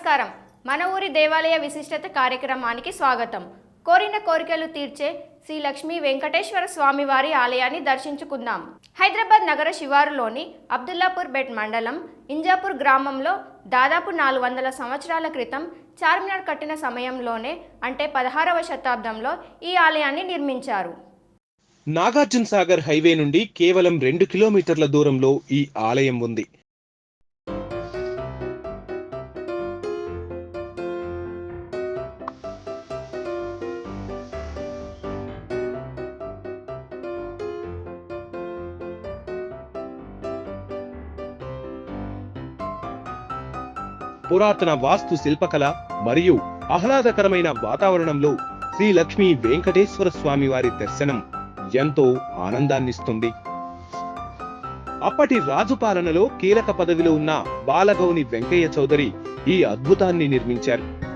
నమస్కారం. మన ఊరి దేవాలయ విశిష్టత కార్యక్రమానికి స్వాగతం. కోరిన కోరికలు తీర్చే శ్రీ లక్ష్మీ వెంకటేశ్వర స్వామి వారి ఆలయాన్ని దర్శించుకుందాం. హైదరాబాద్ నగర శివారులోని అబ్దుల్లాపూర్ బెట్ మండలం ఇంజాపూర్ గ్రామంలో దాదాపు నాలుగు వందల సంవత్సరాల క్రితం చార్మినార్ కట్టిన సమయంలోనే అంటే పదహారవ శతాబ్దంలో ఈ ఆలయాన్ని నిర్మించారు. నాగార్జున సాగర్ హైవే నుండి కేవలం రెండు కిలోమీటర్ల దూరంలో ఈ ఆలయం ఉంది. పురాతన వాస్తు శిల్పకళ మరియు ఆహ్లాదకరమైన వాతావరణంలో శ్రీ లక్ష్మీ వెంకటేశ్వర స్వామి వారి దర్శనం ఎంతో ఆనందాన్నిస్తుంది. అప్పటి రాజు పాలనలో కీలక పదవిలో ఉన్న బాలగౌని వెంకయ్య చౌదరి ఈ అద్భుతాన్ని నిర్మించారు.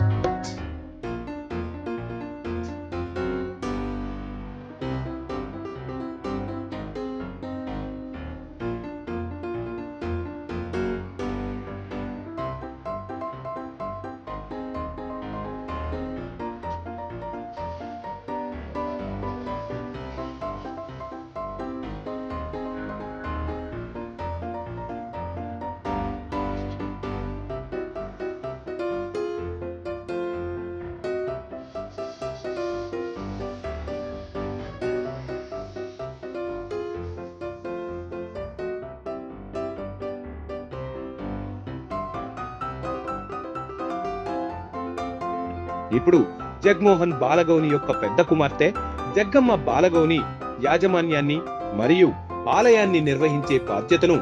ఇప్పుడు జగ్మోహన్ బాలగౌని యొక్క పెద్ద కుమార్తె జగ్గమ్మ బాలగౌని యాజమాన్యాన్ని మరియు ఆలయాన్ని నిర్వహించే బాధ్యతను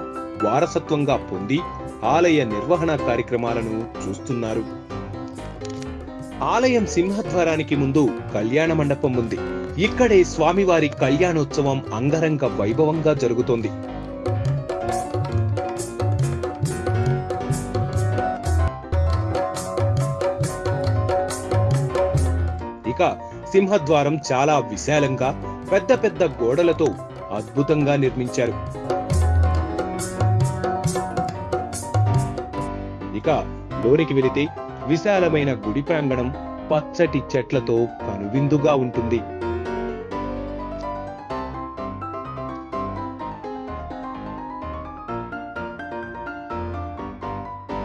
వారసత్వంగా పొంది ఆలయ నిర్వహణ కార్యక్రమాలను చూస్తున్నారు. ఆలయం సింహద్వారానికి ముందు కళ్యాణ మండపం ఉంది. ఇక్కడే స్వామివారి కళ్యాణోత్సవం అంగరంగ వైభవంగా జరుగుతోంది. సింహద్వారం చాలా విశాలంగా పెద్ద పెద్ద గోడలతో అద్భుతంగా నిర్మించారు. ఇక లోనికి వెళితే విశాలమైన గుడి ప్రాంగణం పచ్చటి చెట్లతో కనువిందుగా ఉంటుంది.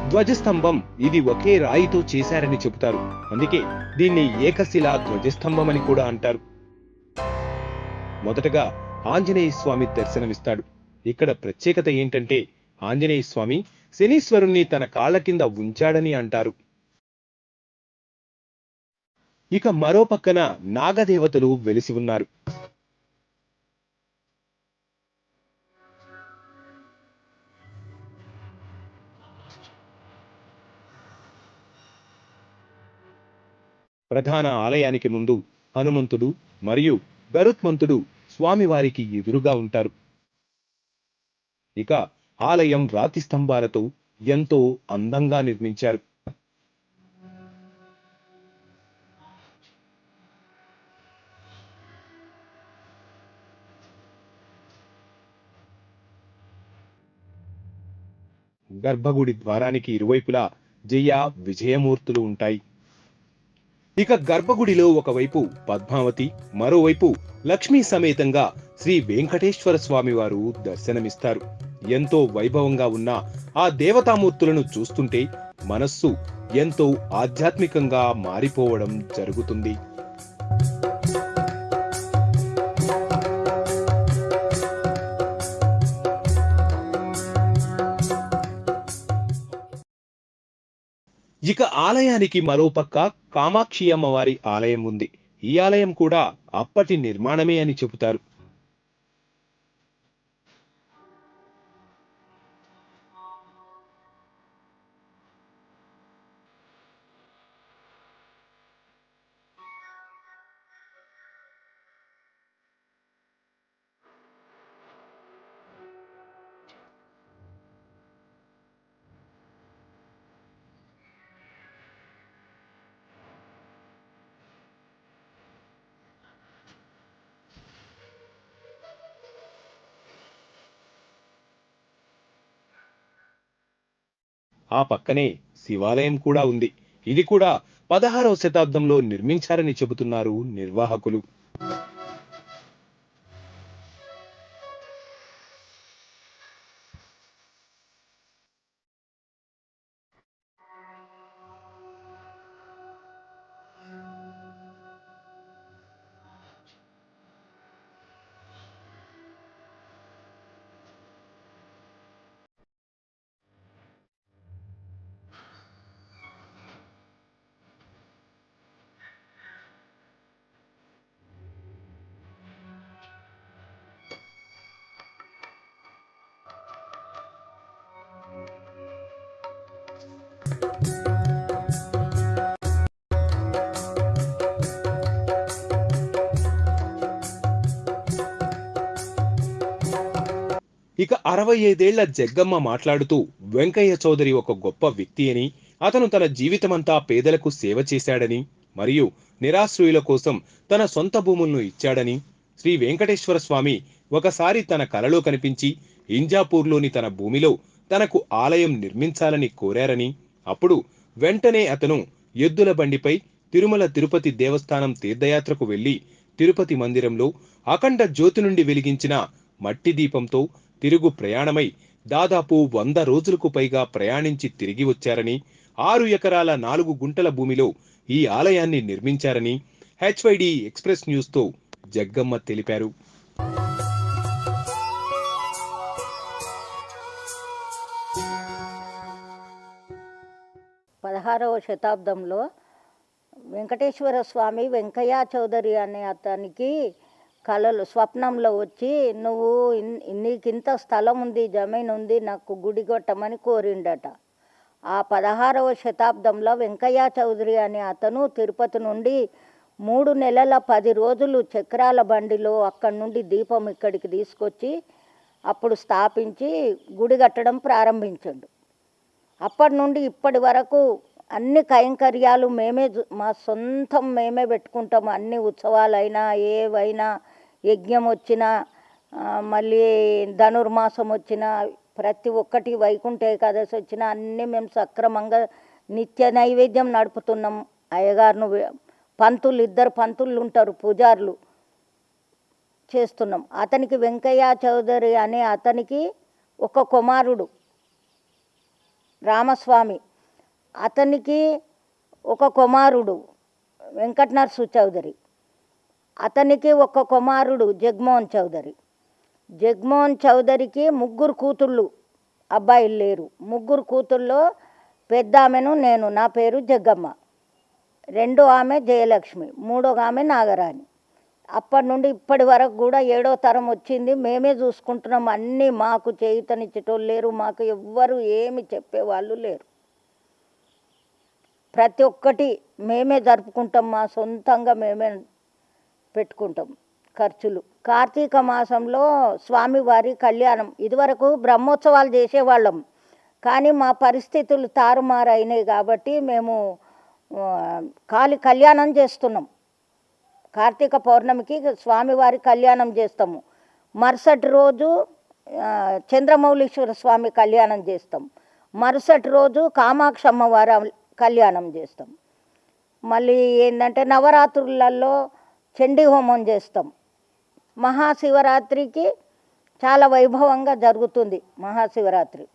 ధ్వజస్తంభం. ఇది ఒకే రాయితో చేశారని చెబుతారు. అందుకే దీన్ని ఏకశిలా ధ్వజస్తంభం అని కూడా అంటారు. మొదటగా ఆంజనేయ స్వామి దర్శనమిస్తాడు. ఇక్కడ ప్రత్యేకత ఏంటంటే ఆంజనేయ స్వామి శనీశ్వరుణ్ణి తన కాళ్ళ కింద ఉంచాడని అంటారు. ఇక మరో పక్కన నాగదేవతలు వెలిసి ఉన్నారు. ప్రధాన ఆలయానికి ముందు హనుమంతుడు మరియు గరుత్మంతుడు స్వామివారికి ఎదురుగా ఉంటారు. ఇక ఆలయం రాతి స్తంభాలతో ఎంతో అందంగా నిర్మించారు. గర్భగుడి ద్వారానికి ఇరువైపులా జయ విజయమూర్తులు ఉంటాయి. ఇక గర్భగుడిలో ఒకవైపు పద్మావతి మరోవైపు లక్ష్మీ సమేతంగా శ్రీ వెంకటేశ్వర స్వామివారు దర్శనమిస్తారు. ఎంతో వైభవంగా ఉన్న ఆ దేవతామూర్తులను చూస్తుంటే మనస్సు ఎంతో ఆధ్యాత్మికంగా మారిపోవడం జరుగుతుంది. ఇక ఆలయానికి మరోపక్క కామాక్షి అమ్మవారి ఆలయం ఉంది. ఈ ఆలయం కూడా అప్పటి నిర్మాణమే అని చెబుతారు. ఆ పక్కనే శివాలయం కూడా ఉంది. ఇది కూడా పదహారవ శతాబ్దంలో నిర్మించారని చెబుతున్నారు నిర్వాహకులు. ఇక అరవై ఐదేళ్ళ జగ్గమ్మ మాట్లాడుతూ వెంకయ్య చౌదరి ఒక గొప్ప వ్యక్తి అని అతను తన జీవితమంతా పేదలకు సేవ చేశాడని మరియు నిరాశ్రయుల కోసం తన సొంత భూములను ఇచ్చాడని శ్రీ వెంకటేశ్వర స్వామి ఒకసారి తన కలలో కనిపించి ఇంజాపూర్లోని తన భూమిలో తనకు ఆలయం నిర్మించాలని కోరారని అప్పుడు వెంటనే అతను ఎద్దుల బండిపై తిరుమల తిరుపతి దేవస్థానం తీర్థయాత్రకు వెళ్ళి తిరుపతి మందిరంలో అఖండ జ్యోతి నుండి వెలిగించిన మట్టి దీపంతో తిరుగు ప్రయాణమై దాదాపు వంద రోజులకు పైగా ప్రయాణించి తిరిగి వచ్చారని ఆరు ఎకరాల నాలుగు గుంటల భూమిలో ఈ ఆలయాన్ని నిర్మించారని హెచ్వైడి ఎక్స్ప్రెస్ న్యూస్తో జగ్గమ్మ తెలిపారు. పదహారవ శతాబ్దంలో వెంకటేశ్వర స్వామి వెంకయ్య చౌదరి అనే అతనికి కలలు స్వప్నంలో వచ్చి నువ్వు ఇన్- ఇంత స్థలం ఉంది జమీన్ ఉంది నాకు గుడి కొట్టమని కోరిండట. ఆ పదహారవ శతాబ్దంలో వెంకయ్య చౌదరి అనే అతను తిరుపతి నుండి మూడు నెలల పది రోజులు చక్రాల బండిలో అక్కడి నుండి దీపం ఇక్కడికి తీసుకొచ్చి అప్పుడు స్థాపించి గుడి కట్టడం ప్రారంభించాడు. అప్పటి నుండి ఇప్పటి వరకు అన్ని కైంకర్యాలు మేమే మా సొంతం మేమే పెట్టుకుంటాము అన్ని ఉత్సవాలైనా ఏవైనా యజ్ఞం వచ్చినా మళ్ళీ ధనుర్మాసం వచ్చినా ప్రతి ఒక్కటి వైకుంఠ ఏకాదశి వచ్చినా అన్నీ మేము సక్రమంగా నిత్య నైవేద్యం నడుపుతున్నాం. అయ్యగారును పంతులు ఇద్దరు పంతులు ఉంటారు పూజారులు చేస్తున్నాం. అతనికి వెంకయ్య చౌదరి అనే అతనికి ఒక కుమారుడు రామస్వామి. అతనికి ఒక కుమారుడు వెంకటనరసు చౌదరి అతనికి ఒక కుమారుడు జగ్మోహన్ చౌదరి. జగ్మోహన్ చౌదరికి ముగ్గురు కూతుళ్ళు అబ్బాయిలు లేరు. ముగ్గురు కూతుళ్ళలో పెద్ద ఆమెను నేను నా పేరు జగ్గమ్మ. రెండో ఆమె జయలక్ష్మి మూడో ఆమె నాగరాణి. అప్పటి నుండి ఇప్పటి వరకు కూడా ఏడో తరం వచ్చింది. మేమే చూసుకుంటున్నాం. అన్నీ మాకు చేయుతనిచ్చేటోళ్ళు లేరు. మాకు ఎవ్వరు ఏమి చెప్పేవాళ్ళు లేరు. ప్రతి ఒక్కటి మేమే జరుపుకుంటాం మా సొంతంగా మేమే పెట్టుకుంటాం ఖర్చులు. కార్తీక మాసంలో స్వామివారి కళ్యాణం. ఇదివరకు బ్రహ్మోత్సవాలు చేసేవాళ్ళం. కానీ మా పరిస్థితులు తారుమారు అయినాయి కాబట్టి మేము కాలి కళ్యాణం చేస్తున్నాం. కార్తీక పౌర్ణమికి స్వామివారి కళ్యాణం చేస్తాము. మరుసటి రోజు చంద్రమౌళీశ్వర స్వామి కళ్యాణం చేస్తాం. మరుసటి రోజు కామాక్షమ్మ వారి కళ్యాణం చేస్తాం. మళ్ళీ ఏంటంటే నవరాత్రులలో చండీ హోమం చేస్తాం. మహాశివరాత్రికి చాలా వైభవంగా జరుగుతుంది మహాశివరాత్రి.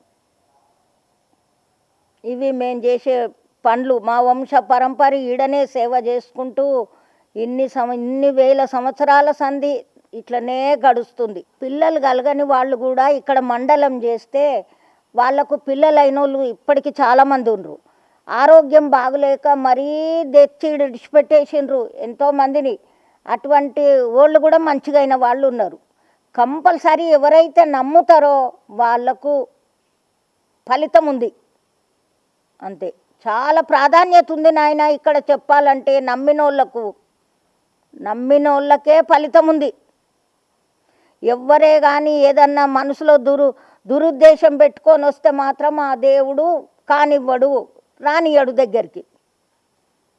ఇవి మేము చేసే పనులు మా వంశ పరంపర ఈడనే సేవ చేసుకుంటూ ఇన్ని సమ ఇన్ని వేల సంవత్సరాల సంధి ఇట్లనే గడుస్తుంది. పిల్లలు కలగని వాళ్ళు కూడా ఇక్కడ మండలం చేస్తే వాళ్ళకు పిల్లలైన వాళ్ళు ఇప్పటికి చాలామంది ఉన్నారు ఆరోగ్యం బాగలేక మరీ తెచ్చి విడిచిపెట్టేసిండ్రు ఎంతోమందిని అటువంటి వాళ్ళు కూడా మంచిగా అయిన వాళ్ళు ఉన్నారు. కంపల్సరీ ఎవరైతే నమ్ముతారో వాళ్ళకు ఫలితం ఉంది. అంతే. చాలా ప్రాధాన్యత ఉంది నాయన ఇక్కడ చెప్పాలంటే నమ్మినోళ్ళకు. నమ్మినోళ్ళకే ఫలితం ఉంది. ఎవ్వరే కానీ ఏదన్నా మనసులో దురు దురుద్దేశం పెట్టుకొని వస్తే మాత్రం ఆ దేవుడు కానివ్వడు. రానియడు దగ్గరికి.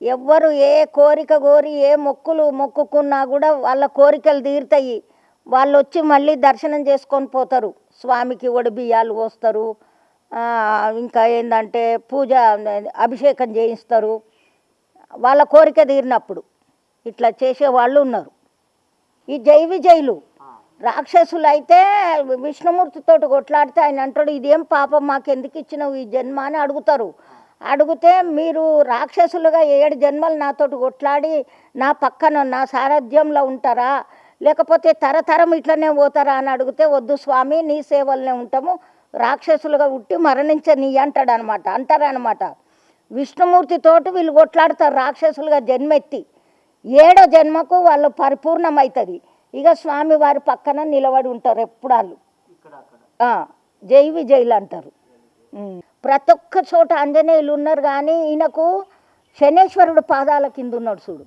ఎవ్వరు ఏ కోరిక కోరి ఏ మొక్కులు మొక్కుకున్నా కూడా వాళ్ళ కోరికలు తీరుతాయి. వాళ్ళు వచ్చి మళ్ళీ దర్శనం చేసుకొని పోతారు. స్వామికి ఒడి బియ్యాలు పోస్తారు. ఇంకా ఏంటంటే పూజ అభిషేకం చేయిస్తారు. వాళ్ళ కోరిక తీరినప్పుడు ఇట్లా చేసేవాళ్ళు ఉన్నారు. ఈ జై విజయులు రాక్షసులు అయితే విష్ణుమూర్తితో కొట్లాడితే ఆయన అంటాడు ఇదేం పాపం మాకు ఎందుకు ఇచ్చినావు ఈ జన్మ అని అడుగుతారు. అడిగితే మీరు రాక్షసులుగా ఏడు జన్మలు నాతోటి కొట్లాడి నా పక్కన నా సారథ్యంలో ఉంటారా? లేకపోతే తరతరం ఇట్లనే పోతారా అని అడిగితే వద్దు స్వామి నీ సేవలనే ఉంటాము. రాక్షసులుగా ఉట్టి మరణించని అంటాడు అనమాట అంటారనమాట. విష్ణుమూర్తితోటి వీళ్ళు కొట్లాడతారు రాక్షసులుగా జన్మెత్తి. ఏడో జన్మకు వాళ్ళు పరిపూర్ణమవుతుంది. ఇక స్వామి వారి పక్కన నిలబడి ఉంటారు ఎప్పుడు వాళ్ళు జై విజయులు అంటారు. ప్రతి ఒక్క చోట ఆంజనేయులు ఉన్నారు కానీ ఈయనకు శనేశ్వరుడు పాదాల కింద ఉన్నాడు చూడు.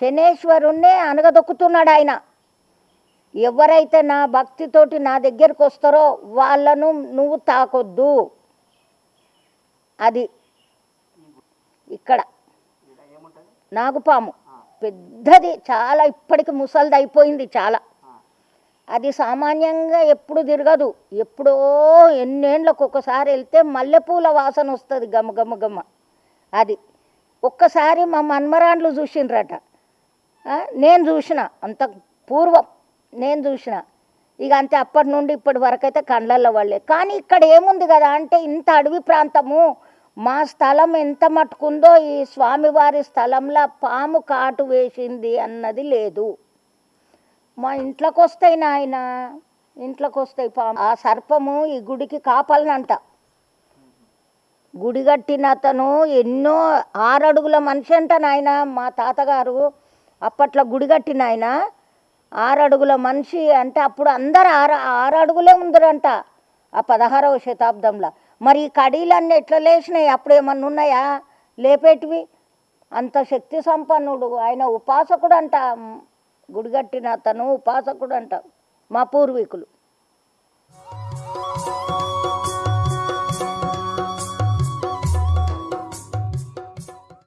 శనేశ్వరుణ్ణే అనగదొక్కుతున్నాడు ఆయన. ఎవరైతే నా భక్తితోటి నా దగ్గరకు వస్తారో వాళ్ళను నువ్వు తాకొద్దు. అది ఇక్కడ. నాగుపాము. పెద్దది చాలా ఇప్పటికి ముసలిది అయిపోయింది చాలా. అది సామాన్యంగా ఎప్పుడు తిరగదు. ఎప్పుడో ఎన్నేళ్ళకు ఒకసారి వెళ్తే మల్లెపూల వాసన వస్తుంది గమ గమ గమ. అది ఒక్కసారి మా మన్మరాండ్లు చూసిండ్రట. నేను చూసిన అంత పూర్వం నేను చూసిన. ఇక అంతే అప్పటి నుండి ఇప్పటి వరకు అయితే కండ్లల్లో వాళ్ళే కానీ ఇక్కడ ఏముంది కదా అంటే ఇంత అడవి ప్రాంతము మా స్థలం ఎంత మట్టుకుందో ఈ స్వామివారి స్థలంలో పాము కాటు వేసింది అన్నది లేదు. మా ఇంట్లోకి వస్తాయి నాయన. ఇంట్లోకి వస్తాయి పాము ఆ సర్పము ఈ గుడికి కాపాలనంట. గుడి కట్టిన అతను ఎన్నో ఆరడుగుల మనిషి అంట నాయన. మా తాతగారు అప్పట్లో గుడి కట్టిన ఆయన. ఆరడుగుల మనిషి అంటే అప్పుడు అందరు ఆరు ఆరు అడుగులే ఉందరంట ఆ పదహారవ శతాబ్దంలో. మరి ఈ కడీలన్నీ ఎట్లా లేచినాయి? అప్పుడు ఏమన్నా ఉన్నాయా? లేపేటివి? అంత శక్తి సంపన్నుడు. ఆయన ఉపాసకుడు అంట గుడిగట్టిన అతను ఉపాసకుడు అంట మా పూర్వీకులు.